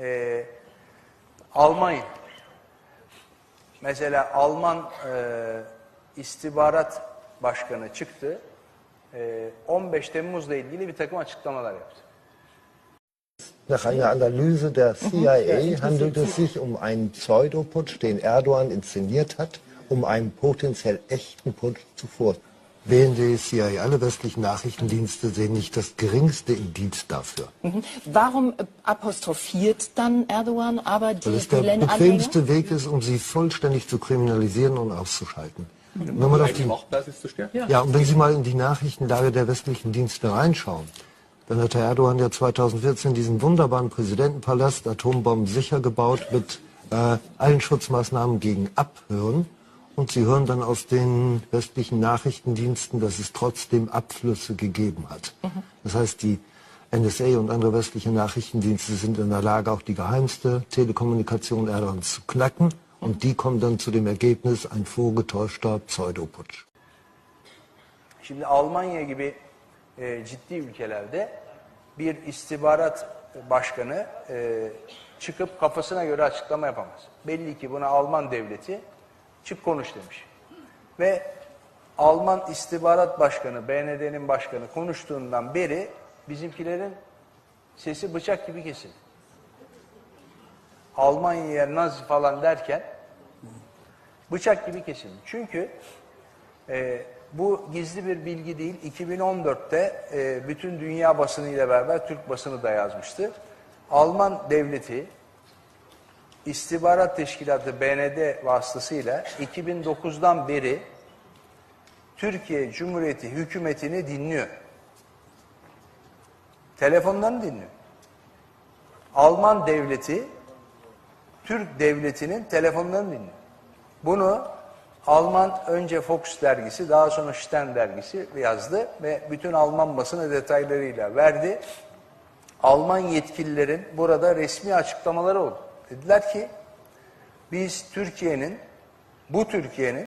Ee, Almanya. Mesela Alman e, istihbarat başkanı çıktı. E, 15 Temmuz'la ilgili bir takım açıklamalar yaptı. Nach einer Analyse der CIA handelt es sich um einen Pseudoputsch, den Erdogan inszeniert hat, um einen potenziell echten Putsch zuvor. BND, CIA, alle westlichen Nachrichtendienste sehen nicht das geringste Indiz dafür. Warum äh, apostrophiert dann Erdogan aber die Weil es der bequemste Weg ist, um sie vollständig zu kriminalisieren und auszuschalten. Wenn man auf die, Machtbasis zu stärken? ja, und wenn Sie mal in die Nachrichtenlage der westlichen Dienste reinschauen, dann hat Herr Erdogan ja 2014 diesen wunderbaren Präsidentenpalast Atombomben sicher gebaut mit äh, allen Schutzmaßnahmen gegen Abhören. Und Sie hören dann aus den westlichen Nachrichtendiensten, dass es trotzdem Abflüsse gegeben hat. Das heißt, die NSA und andere westliche Nachrichtendienste sind in der Lage, auch die geheimste Telekommunikation Erdogans zu knacken. Und die kommen dann zu dem Ergebnis, ein vorgetäuschter Pseudoputsch. Şimdi Almanya gibi e, ciddi ülkelerde bir istihbarat başkanı e, çıkıp kafasına göre açıklama yapamaz. Belli ki buna Alman devleti çık konuş demiş. Ve Alman istihbarat başkanı, BND'nin başkanı konuştuğundan beri bizimkilerin sesi bıçak gibi kesildi. Almanya'ya Nazi falan derken bıçak gibi kesildi. Çünkü e, bu gizli bir bilgi değil. 2014'te e, bütün dünya basını ile beraber Türk basını da yazmıştı. Alman devleti istihbarat teşkilatı BND vasıtasıyla 2009'dan beri Türkiye Cumhuriyeti hükümetini dinliyor. Telefonlarını dinliyor. Alman devleti Türk devletinin telefonlarını dinliyor. Bunu Alman önce Fox dergisi daha sonra Stern dergisi yazdı ve bütün Alman basını detaylarıyla verdi. Alman yetkililerin burada resmi açıklamaları oldu. Dediler ki biz Türkiye'nin bu Türkiye'nin